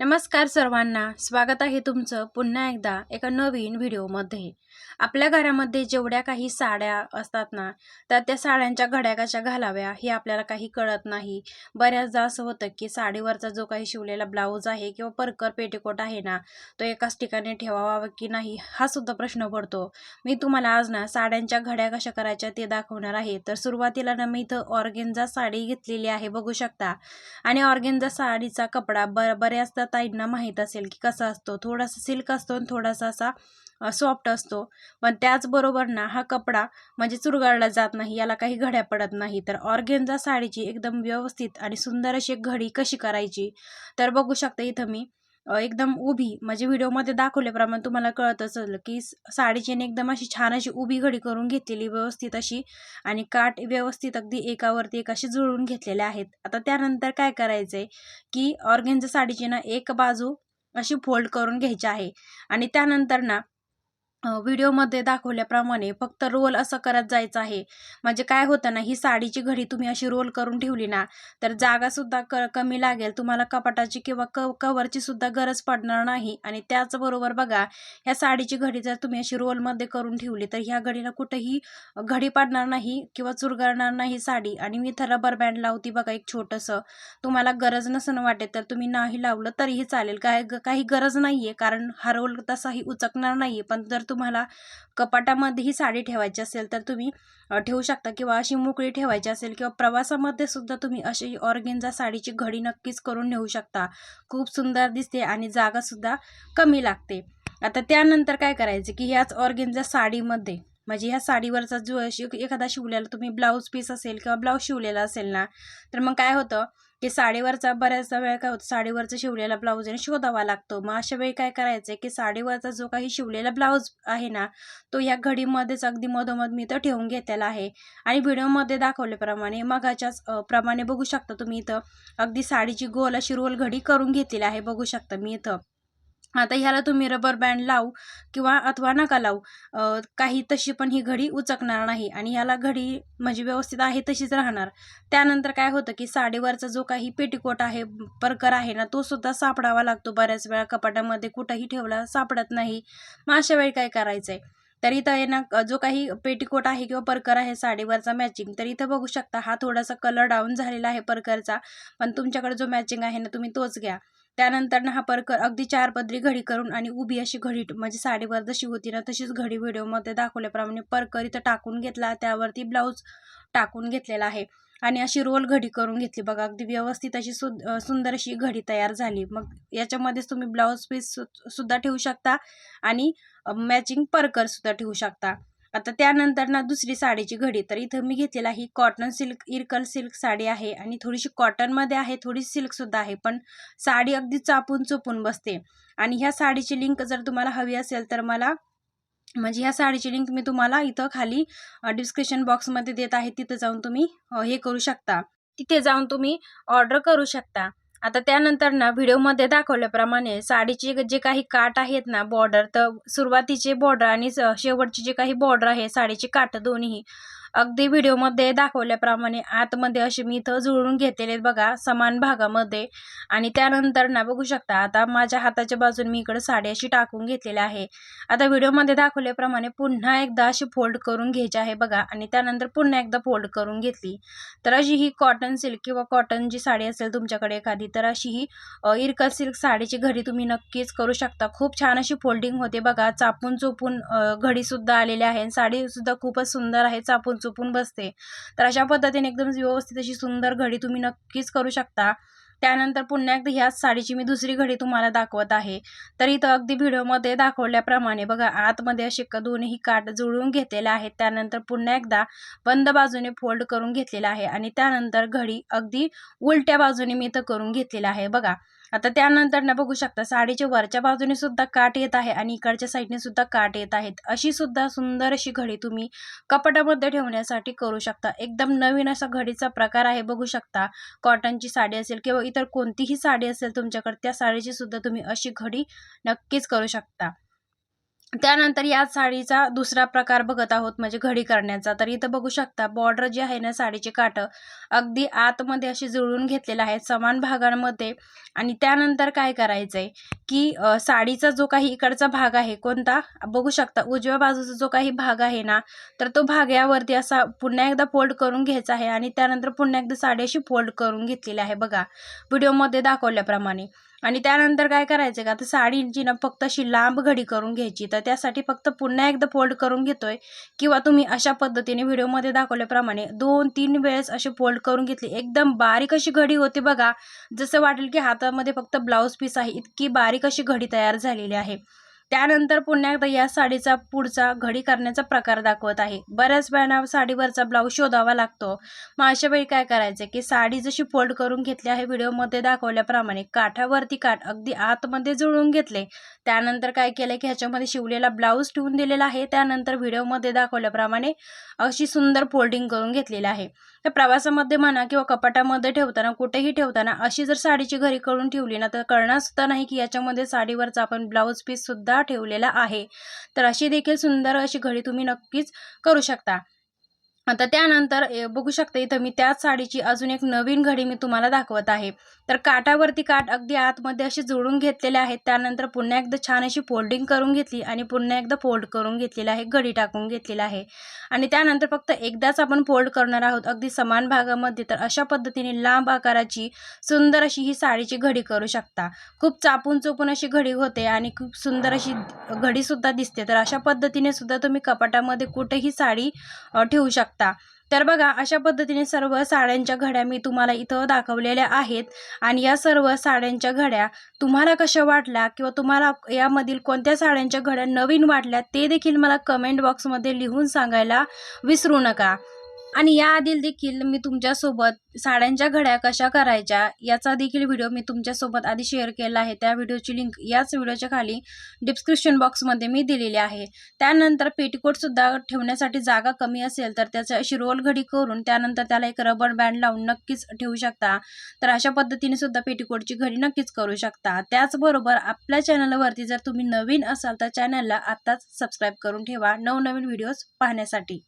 नमस्कार सर्वांना स्वागत आहे तुमचं पुन्हा एकदा एका नवीन व्हिडिओमध्ये. आपल्या घरामध्ये जेवढ्या काही साड्या असतात ना तर त्या साड्यांच्या घड्या कशा घालाव्या हे आपल्याला काही कळत नाही. बऱ्याचदा असं होतं की साडीवरचा जो काही शिवलेला ब्लाऊज आहे किंवा परकर पेटीकोट आहे ना तो एकाच ठिकाणी ठेवावा की नाही हा सुद्धा प्रश्न पडतो. मी तुम्हाला आज ना साड्यांच्या घड्या कशा करायच्या ते दाखवणार आहे. तर सुरुवातीला ना मी इथं ऑर्गेन्झा साडी घेतलेली आहे बघू शकता. आणि ऑर्गेन्झा साडीचा कपडा ब बऱ्याचदा ताईंना माहीत असेल की कसा असतो. थोडासा सिल्क असतो आणि थोडासा असा सॉफ्ट असतो. पण त्याचबरोबर ना हा कपडा म्हणजे चुरगाळला जात नाही याला काही घड्या पडत नाही. तर ऑर्गेन्झा साडीची एकदम व्यवस्थित आणि सुंदर अशी घडी कशी करायची? तर बघू शकता इथं मी. एकदम उभी. म्हणजे व्हिडिओमध्ये दाखवल्याप्रमाणे तुम्हाला कळत असेल की स- एकदम अशी छान अशी उभी घडी करून घेतलेली व्यवस्थित अशी आणि काठ व्यवस्थित अगदी एकावरती एक अशी जुळवून घेतलेले आहेत. आता त्यानंतर काय करायचंय की ऑर्गेन्झा साडीची ना एक बाजू अशी फोल्ड करून घ्यायची आहे आणि त्यानंतर ना व्हिडिओमध्ये दाखवल्याप्रमाणे फक्त रोल असं करत जायचं आहे. म्हणजे काय होतं ना ही साडीची घडी तुम्ही अशी रोल करून ठेवली ना तर जागासुद्धा क कमी लागेल. तुम्हाला कपाटाची किंवा क कवरची सुद्धा गरज पडणार नाही. आणि त्याचबरोबर बघा ह्या साडीची घडी जर तुम्ही अशी रोलमध्ये करून ठेवली तर ह्या घडीला कुठंही घडी पडणार नाही किंवा चुरगळणार नाही साडी. आणि मी इथं रबर बँड लावती बघा एक छोटंसं. तुम्हाला गरज नसन वाटेल तर तुम्ही नाही लावलं तरीही चालेल. काय काही गरज नाही आहे कारण हा रोल तसाही उचकणार नाही आहे पण जर तुम्हाला कपाटामध्ये ही साडी ठेवायची असेल तर तुम्ही ठेवू शकता किंवा अशी मोकळी ठेवायची असेल किंवा प्रवासामध्ये सुद्धा तुम्ही अशी ऑर्गेन्झा साडीची घडी नक्कीच करून नेऊ शकता. खूप सुंदर दिसते आणि जागासुद्धा कमी लागते. आता त्यानंतर काय करायचं की ह्याच ऑर्गेन्झा साडीमध्ये म्हणजे ह्या साडीवरचा जो अशी एखादा शिवलेला तुम्ही ब्लाऊज पीस असेल किंवा ब्लाऊज शिवलेला असेल ना तर मग काय होतं की साडीवरचा बऱ्याचदा वेळ काय होतं साडीवरचा शिवलेला ब्लाऊज आहे शोधावा लागतो. मग अशा वेळी काय करायचं की साडीवरचा जो काही शिवलेला ब्लाऊज आहे ना तो ह्या घडीमध्येच अगदी मधोमध मी इथं ठेवून घेतलेला आहे. आणि व्हिडिओमध्ये दाखवल्याप्रमाणे मगाच्याच प्रमाणे बघू शकता तुम्ही इथं. अगदी साडीची गोल अशी रोल घडी करून घेतलेली आहे बघू शकता मी इथं. आता ह्याला तुम्ही रबर बँड लावू किंवा अथवा नका लावू. काही तशी पण ही घडी उचकणार नाही आणि ह्याला घडी म्हणजे व्यवस्थित आहे तशीच राहणार. त्यानंतर काय होतं की साडीवरचा जो काही पेटीकोट आहे परकर आहे ना तो सुद्धा सापडावा लागतो बऱ्याच वेळा. कपाटामध्ये कुठंही ठेवला सापडत नाही. मग अशा वेळी काय करायचंय? तर इथं आहे ना जो काही पेटीकोट आहे किंवा परकर आहे साडीवरचा मॅचिंग तर इथं बघू शकता हा थोडासा कलर डाऊन झालेला आहे परकरचा. पण तुमच्याकडे जो मॅचिंग आहे ना तुम्ही तोच घ्या. त्यानंतर ना हा परकर अगदी चार पदरी घडी करून आणि उभी अशी घडी म्हणजे साडीवर जशी होती ना तशीच घडी व्हिडिओमध्ये दाखवल्याप्रमाणे परकर इथं टाकून घेतला. त्यावरती ब्लाऊज टाकून घेतलेला आहे. आणि अशी रोल घडी करून घेतली. बघा अगदी व्यवस्थित अशी सु सुंदर अशी घडी तयार झाली. मग याच्यामध्येच तुम्ही ब्लाऊज पीस सुद्धा ठेवू शकता आणि मॅचिंग परकर सुद्धा ठेवू शकता. आता त्यानंतर ना दुसरी साडीची घडी. तर इथं मी घेतलेला ही cotton silk Irkal silk sari आहे आणि थोडीशी कॉटनमध्ये आहे थोडी सिल्कसुद्धा आहे पण साडी अगदी चापून चोपून बसते. आणि ह्या साडीची लिंक जर तुम्हाला हवी असेल तर मला म्हणजे ह्या साडीची लिंक मी तुम्हाला इथं खाली डिस्क्रिप्शन बॉक्समध्ये देत आहे तिथं जाऊन तुम्ही हे करू शकता. तिथे जाऊन तुम्ही ऑर्डर करू शकता. आता त्यानंतर ना व्हिडिओमध्ये दाखवल्याप्रमाणे साडीचे जे काही काठ आहेत ना बॉर्डर तर सुरुवातीचे बॉर्डर आणि स- शेवटची जे काही बॉर्डर आहे साडीची काठ दोन्ही अगदी व्हिडिओमध्ये दाखवल्याप्रमाणे आतमध्ये असे मी इथं जुळून घेतलेले बघा समान भागामध्ये. आणि त्यानंतर ना बघू शकता आता माझ्या हाताच्या बाजूने मी इकडे साडी अशी टाकून घेतलेली आहे. आता व्हिडिओमध्ये दाखवल्याप्रमाणे पुन्हा एकदा अशी फोल्ड करून घ्यायची आहे बघा. आणि त्यानंतर पुन्हा एकदा फोल्ड करून घेतली. तर अशी ही कॉटन सिल्क किंवा कॉटन जी साडी असेल तुमच्याकडे एखादी तर अशी ही इरकल सिल्क साडीची घडी तुम्ही नक्कीच करू शकता. खूप छान अशी फोल्डिंग होते बघा. चापून चोपून घडीसुद्धा आलेली आहे. साडीसुद्धा खूपच सुंदर आहे. चापून चोपून बसते. तर अशा पद्धतीने एकदम व्यवस्थित अशी सुंदर घडी तुम्ही नक्कीच करू शकता. त्यानंतर पुन्हा एकदा ह्याच साडीची मी दुसरी घडी तुम्हाला दाखवत आहे. तर इथं अगदी व्हिडिओमध्ये दाखवल्याप्रमाणे बघा आतमध्ये असे क- दोन्ही काठ जुळवून घेतलेले आहेत. त्यानंतर पुन्हा एकदा बंद बाजूने फोल्ड करून घेतलेला आहे. आणि त्यानंतर घडी अगदी उलट्या बाजूने मी इथं करून घेतलेला आहे. बघा आता त्यानंतर ना बघू शकता साडीच्या वरच्या बाजूने सुद्धा काठ येत आहे आणि इकडच्या साईडने सुद्धा काठ येत आहेत. अशी सुद्धा सुंदर अशी घडी तुम्ही कपाटामध्ये ठेवण्यासाठी करू शकता. एकदम नवीन असा घडीचा प्रकार आहे बघू शकता. कॉटनची साडी असेल किंवा इतर कोणतीही साडी असेल तुमच्याकडे त्या साडीची सुद्धा तुम्ही अशी घडी नक्कीच करू शकता. त्यानंतर या साडीचा दुसरा प्रकार बघत आहोत म्हणजे घडी करण्याचा. तर इथं बघू शकता बॉर्डर जे आहे ना साडीचे काठं अगदी आतमध्ये अशी जुळवून घेतलेलं आहे समान भागांमध्ये. आणि त्यानंतर काय करायचं आहे की साडीचा जो काही इकडचा भाग आहे कोणता? बघू शकता उजव्या बाजूचा जो काही भाग आहे ना तर तो भाग यावरती असा पुन्हा एकदा फोल्ड करून घ्यायचा आहे आणि त्यानंतर पुन्हा एकदा साडी अशी फोल्ड करून घेतलेली आहे बघा. व्हिडिओमध्ये दाखवल्याप्रमाणे. आणि त्यानंतर काय करायचं का तर साडीची ना फक्त अशी लांब घडी करून घ्यायची तर त्यासाठी फक्त पुन्हा एकदा फोल्ड करून घेतोय किंवा तुम्ही अशा पद्धतीने व्हिडिओमध्ये दाखवल्याप्रमाणे दोन तीन वेळेस अशी फोल्ड करून घेतली. एकदम बारीक अशी घडी होती बघा. जसं वाटेल की हातामध्ये फक्त ब्लाऊज पीस आहे इतकी बारीक अशी घडी तयार झालेली आहे. त्यानंतर पुन्हा एकदा या साडीचा पुढचा घडी करण्याचा प्रकार दाखवत आहे. बऱ्याच वेळा साडीवरचा ब्लाऊज शोधावा लागतो. मग अशा वेळी काय करायचं की साडी जशी फोल्ड करून घेतली आहे व्हिडिओमध्ये दाखवल्याप्रमाणे काठावरती काठ अगदी आतमध्ये जुळवून घेतले. त्यानंतर काय केलं की ह्याच्यामध्ये शिवलेला ब्लाऊज ठेवून दिलेला आहे. त्यानंतर व्हिडिओमध्ये दाखवल्याप्रमाणे अशी सुंदर फोल्डिंग करून घेतलेली आहे. तर प्रवासामध्ये म्हणा किंवा कपाटामध्ये ठेवताना कुठेही ठेवताना अशी जर साडीची घरी करून ठेवली ना तर कळणार सुद्धा नाही की याच्यामध्ये साडीवरचा आपण ब्लाऊज पीस सुद्धा ठेवलेला आहे. तर अशी देखील सुंदर अशी घडी तुम्ही नक्कीच करू शकता. आता त्यानंतर बघू शकता इथं मी त्याच साडीची अजून एक नवीन घडी मी तुम्हाला दाखवत आहे. तर काठावरती काठ अगदी आतमध्ये असे जोडून घेतलेले आहेत. त्यानंतर पुन्हा एकदा छान अशी फोल्डिंग करून घेतली आणि पुन्हा एकदा फोल्ड करून घेतलेला आहे घडी टाकून घेतलेला आहे. आणि त्यानंतर फक्त एकदाच आपण फोल्ड करणार आहोत अगदी समान भागामध्ये. तर अशा पद्धतीने लांब आकाराची सुंदर अशी ही साडीची घडी करू शकता. खूप चापून चोपून अशी घडी होते आणि खूप सुंदर अशी घडीसुद्धा दिसते. तर अशा पद्धतीने सुद्धा तुम्ही कपाटामध्ये कुठेही साडी ठेवू शकता. तर बघा अशा पद्धतीने सर्व साड्यांच्या घड्या मी तुम्हाला इथं दाखवलेल्या आहेत. आणि या सर्व साड्यांच्या घड्या तुम्हाला कशा वाटल्या किंवा तुम्हाला यामधील कोणत्या साड्यांच्या घड्या नवीन वाटल्या ते देखील मला कमेंट बॉक्समध्ये लिहून सांगायला विसरू नका. आणि याआधील देखील मी तुमच्यासोबत साड्यांच्या घड्या कशा करायच्या याचा देखील व्हिडिओ मी तुमच्यासोबत आधी शेअर केला आहे. त्या व्हिडिओची लिंक याच व्हिडिओच्या खाली डिस्क्रिप्शन बॉक्समध्ये मी दिलेली आहे. त्यानंतर पेटीकोटसुद्धा ठेवण्यासाठी जागा कमी असेल तर त्याचं अशी रोल घडी करून त्यानंतर त्याला एक रबर बँड लावून नक्कीच ठेवू शकता. तर अशा पद्धतीने सुद्धा पेटीकोटची घडी नक्कीच करू शकता. त्याचबरोबर आपल्या चॅनलवरती जर तुम्ही नवीन असाल तर चॅनलला आत्ताच सबस्क्राईब करून ठेवा. नवनवीन व्हिडिओज पाहण्यासाठी.